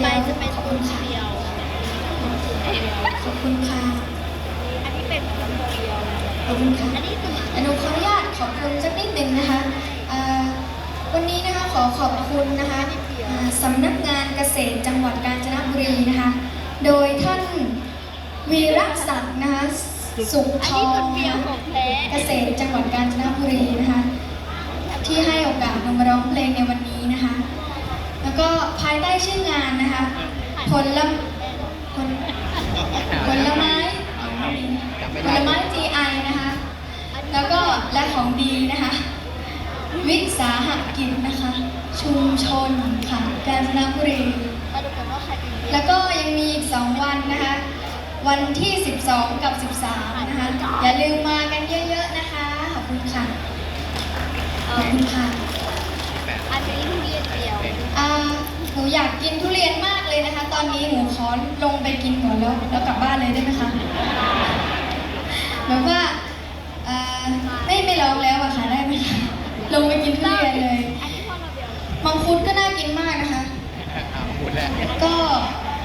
ไปจะเป็นตัวเดียวขอบคุณค่ะอันนี้เป็นตัวเดียวขอบคุณค่ะอันนี้คืออนุขออนุญาตขอบคุณสักนิดหนึ่งนะคะเอ่อวันนี้นะคะขอขอบคุณนะคะเอ่อสำนักงานเกษตรจังหวัดกาญจนบุรีนะคะ โดยท่านวีรศักดิ์นะคะสุขอันทนี้อตัวงเดียวของแท้เกษตรจังหวัดกาญจนบุรีนะคะ ที่ให้โอกาสหนูมาร้องเพลงในวันนี้นะคะแล้ว ก็ภายใต้ชื่องานนะคะผลละผลผลไม้ผลไม้ GI นะคะ แล้วก็และของดีนะคะ วิสาหกิจนะคะ ชุมชนค่ะกาญจนบุรีมาดูกันว่าใครเป็นแล้วก็ยังมีอีก2วันนะคะ วันที่ 12 กับ 13 นะคะ อย่าลืมมากันเยอะๆนะคะ ขอบคุณค่ะ ขอบคุณค่ะอันนี้ทุเรียนเดียวอ่าหนู อยากกินทุเรียนมากเลยนะคะ ตอนนี้หนูขอลงไปกินก่อนแล้วแล้วกลับบ้านเลยได้ไหมคะแบบว่าอ่าไม่ไม่ร้องแล้วอะค่ะได้ไหมคะลงไปกินทุเรียนเลยอันนี้พ่อมาเดียวมังคุดก็น่ากินมากนะคะพูดแล้วก็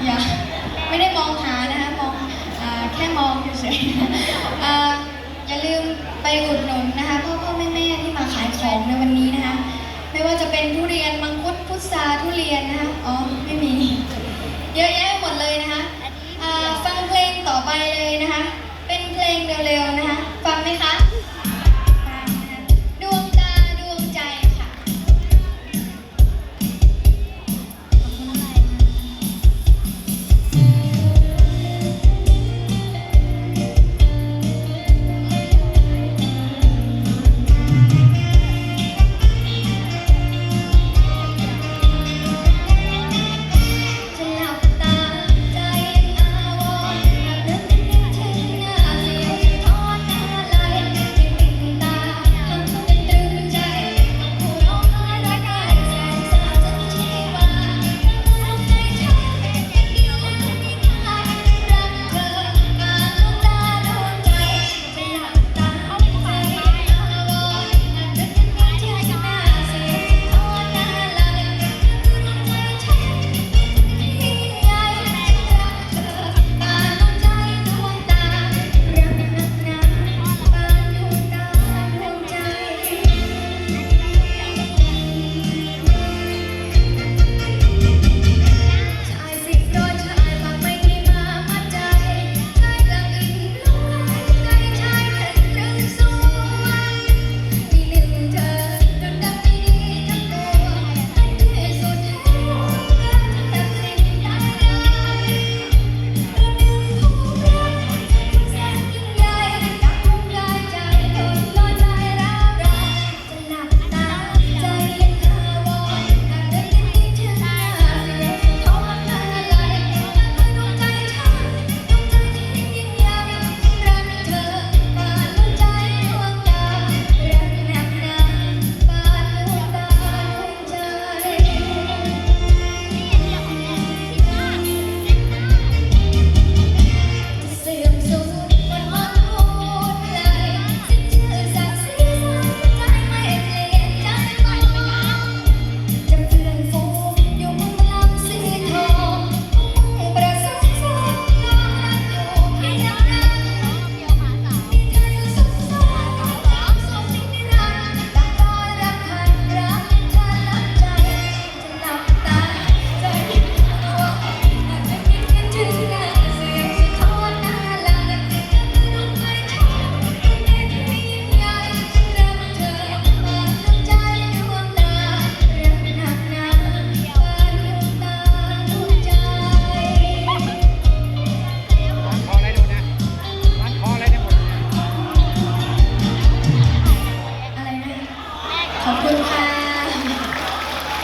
อย่าไม่ได้มองหานะคะมองอาแค่มองเฉยๆอ่าอย่าลืมไปอุดหนุนนะคะพ่อพ่อแม่แม่ที่มาขายของในวันนี้นะคะ ไม่ว่าจะเป็นทุเรียนมัง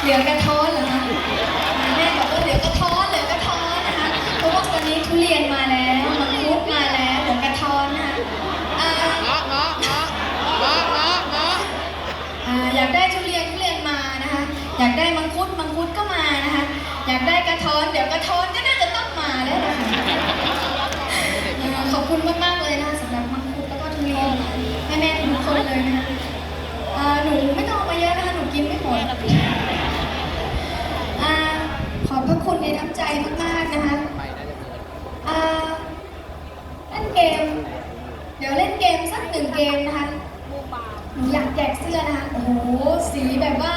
เหลือกระท้อนเหรอคะแม่บอกว่าเหลือกระท้อนเหลือกระท้อนนะคะเพราะว่าตอนนี้ทุเรียนมาแล้วมังคุดมาแล้วเหลือกระท้อนนะคะอ่าเงาะเงาะเงาอ่าอยากได้ทุเรียนทุเรียนมานะคะ อยากได้มังคุดมังคุดก็มานะคะ อยากได้กระท้อน เดี๋ยวกระท้อนก็น่าจะต้องมาแล้วนะคะขอบคุณมากๆเลยนะคะสำหรับมังคุดแล้วก็ทุเรียนแม่ๆทุกคนเลยนะคะ เกม เดี๋ยวเล่นเกมสักหนึ่งเกมนะคะหนูอยากแจกเสื้อนะคะ โอ้โห สีแบบว่า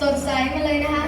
สดใสมาเลยนะคะ